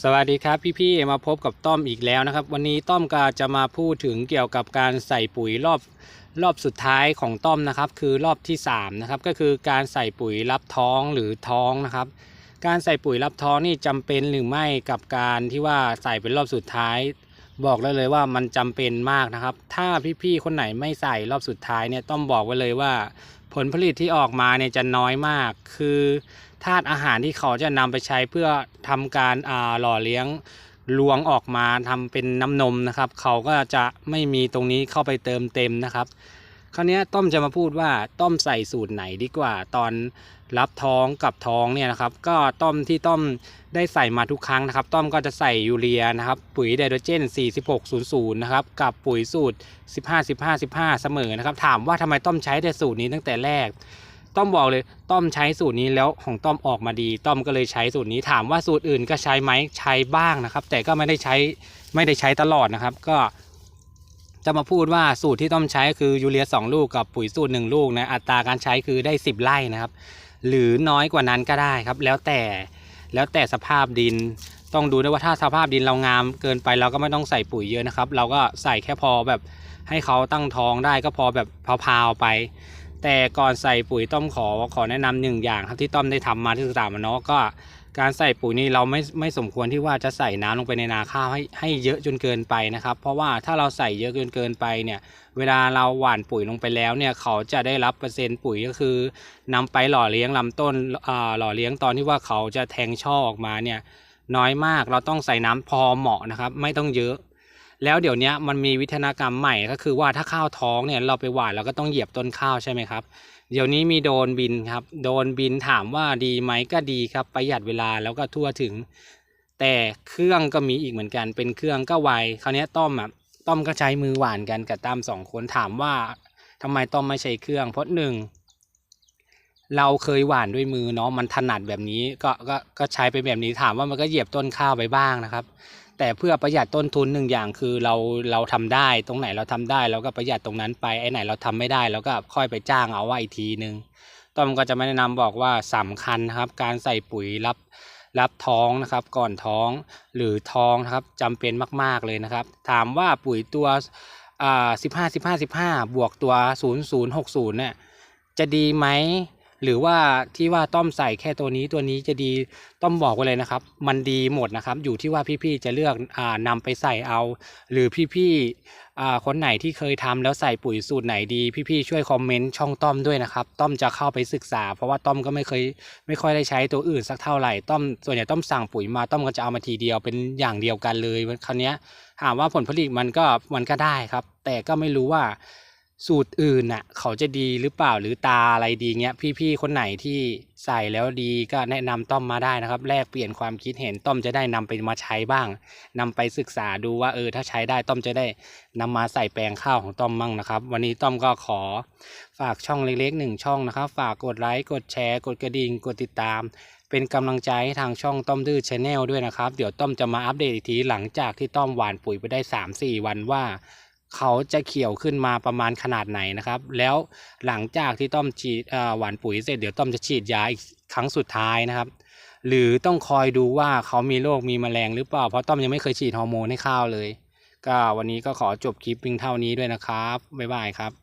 สวัสดีครับพี่ๆมาพบกับต้อมอีกแล้วนะครับ วันนี้ต้อมก็จะมาพูดถึงเกี่ยวกับการใส่ปุ๋ยรอบรอบสุดท้ายของต้อมนะครับ คือรอบที่3นะครับก็คือการใส่ปุ๋ยรับท้องหรือท้องนะครับ การใส่ปุ๋ยรับท้องนี่จำเป็นหรือไม่กับการที่ว่าใส่เป็นรอบสุดท้าย บอกได้เลยว่ามันจำเป็นมากนะครับ ถ้าพี่ๆคนไหนไม่ใส่รอบสุดท้ายเนี่ยต้อมบอกไว้เลยว่า ผลผลิตที่ออกมาเนี่ยจะน้อยมาก คือธาตุอาหารที่เขาจะนำไปใช้เพื่อทำการหล่อเลี้ยงลวงออกมาทำเป็นน้ำนมนะครับ เขาก็จะไม่มีตรงนี้เข้าไปเติมเต็มนะครับ คราวนี้ต้อมจะมาพูดว่าต้อมใส่สูตรไหนดีกว่า ตอนรับท้องกับท้องเนี่ยนะครับ ก็ต้อมที่ต้อมได้ใส่มาทุกครั้งนะครับ ต้อมก็จะใส่ยูเรียนะครับ ปุ๋ยไดโตรเจน 4600 นะครับ กับปุ๋ยสูตร 15 15 15 เสมอนะครับ ถามว่าทำไมต้อมใช้แต่สูตรนี้ตั้งแต่แรก ต้อมบอกเลยต้อมใช้สูตรนี้แล้วของต้อมออกมาดี ต้อมก็เลยใช้สูตรนี้ ถามว่าสูตรอื่นก็ใช้ไหมใช้บ้างนะครับ แต่ก็ไม่ได้ใช้ไม่ได้ใช้ตลอดนะครับ ก็ จะมาพูดว่าสูตรที่ต้อมใช้คือยูเรีย 2 ลูกกับปุ๋ยสูตร 1 ลูกนะอัตราการใช้คือได้ 10 ไร่นะครับ หรือน้อยกว่านั้นก็ได้ครับ แล้วแต่แล้วแต่สภาพดินต้องดูด้วยว่าถ้าสภาพดินเรางามเกินไปเราก็ไม่ต้องใส่ปุ๋ยเยอะนะครับ เราก็ใส่แค่พอแบบให้เขาตั้งท้องได้ก็พอแบบพาวๆไป แต่ก่อนใส่ปุ๋ยต้อมขอขอแนะนำหนึ่งอย่างครับที่ต้อมได้ทำมาที่ศึกษามาเนาะก็ การใส่ปุ๋ยนี่เราไม่ไม่สมควรที่ว่าจะใส่น้ำลงไปในนาข้าวให้ให้เยอะจนเกินไปนะครับ เพราะว่าถ้าเราใส่เยอะจนเกินไปเนี่ย เวลาเราหว่านปุ๋ยลงไปแล้วเนี่ยเขาจะได้รับเปอร์เซ็นต์ปุ๋ยก็คือนำไปหล่อเลี้ยงลำต้นอ่าหล่อเลี้ยงตอนที่ว่าเขาจะแทงช่อออกมาเนี่ยน้อยมากเราต้องใส่น้ำพอเหมาะนะครับ ไม่ต้องเยอะ แล้วเดี๋ยวนี้มันมีวิทยากรรมใหม่ก็คือว่าถ้าข้าวท้องเนี่ยเราไปหว่านเราก็ต้องเหยียบต้นข้าวใช่ไหมครับ เดี๋ยวนี้มีโดนบินครับโดนบินถามว่าดีไหมก็ดีครับประหยัดเวลาแล้วก็ทั่วถึง แต่เครื่องก็มีอีกเหมือนกัน เป็นเครื่องก็ไวคราวนี้ต้อมอะต้อมก็ใช้มือหว่านกันกับตั้มสองคนถามว่าทำไมต้อมไม่ใช้เครื่องเพราะหนึ่ง เราเคยหว่านด้วยมือเนาะมันถนัดแบบนี้ก็ก็ก็ใช้ไปแบบนี้ถามว่ามันก็เหยียบต้นข้าวไปบ้างนะครับ แต่เพื่อประหยัดต้นทุนหนึ่งอย่างคือเราเราทำได้ตรงไหนเราทำได้เราก็ประหยัดตรงนั้นไปไอ้ไหนเราทำไม่ได้เราก็ค่อยไปจ้างเอาไว้อีกทีนึงต้อมก็จะม่แนะนำบอกว่าสำคัญนะครับ การใส่ปุ๋ยรับรับท้องนะครับก่อนท้องหรือท้องนะครับจำเป็นมาก ๆเลยนะครับ ถามว่าปุ๋ยตัวอ่าสิบห้าสิบห้าสิบห้าบวกตัวศูนย์ศูนย์หกศูนย์เนี่ยจะดีไหม หรือว่าที่ว่าต้อมใส่แค่ตัวนี้ตัวนี้จะดีต้องบอกไว้เลยนะครับ มันดีหมดนะครับ อยู่ที่ว่าพี่ๆจะเลือกอ่านำไปใส่เอา หรือพี่ๆอ่าคนไหนที่เคยทำแล้วใส่ปุ๋ยสูตรไหนดีพี่ๆช่วยคอมเมนต์ช่องต้อมด้วยนะครับ ต้อมจะเข้าไปศึกษา เพราะว่าต้อมก็ไม่เคยไม่ค่อยได้ใช้ตัวอื่นสักเท่าไหร่ต้อมส่วนใหญ่ต้อมสั่งปุ๋ยมาต้อมก็จะเอามาทีเดียวเป็นอย่างเดียวกันเลยคราวนี้ถามว่าผลผลิตมันก็มันก็ได้ครับ แต่ก็ไม่รู้ว่า สูตรอื่นน่ะเขาจะดีหรือเปล่าหรือตาอะไรดีเงี้ยพี่ๆคนไหนที่ใส่แล้วดีก็แนะนำต้อมมาได้นะครับแลกเปลี่ยนความคิดเห็นต้อมจะได้นำไปมาใช้บ้างนำไปศึกษาดูว่าเออถ้าใช้ได้ต้อมจะได้นำมาใส่แปลงข้าวของต้อมมั่งนะครับ วันนี้ต้อมก็ขอฝากช่องเล็กๆหนึ่งช่องนะครับ ฝากกดไลค์กดแชร์ กดกระดิ่งกดติดตาม เป็นกำลังใจให้ทางช่องต้อมดื้อชาแนลด้วยนะครับ เดี๋ยวต้อมจะมาอัปเดตอีกทีหลังจากที่ต้อมหว่านปุ๋ยไปได้ 3-4 วันว่า เขาจะเขียวขึ้นมาประมาณขนาดไหนนะครับ แล้วหลังจากที่ต้อมฉีดหวานปุ๋ยเสร็จเดี๋ยวต้อมจะฉีดยาอีกครั้งสุดท้ายนะครับ หรือต้องคอยดูว่าเขามีโรคมีแมลงหรือเปล่าเพราะต้อมยังไม่เคยฉีดฮอร์โมนให้ข้าวเลย ก็วันนี้ก็ขอจบคลิปเพียงเท่านี้ด้วยนะครับบ๊ายบายครับ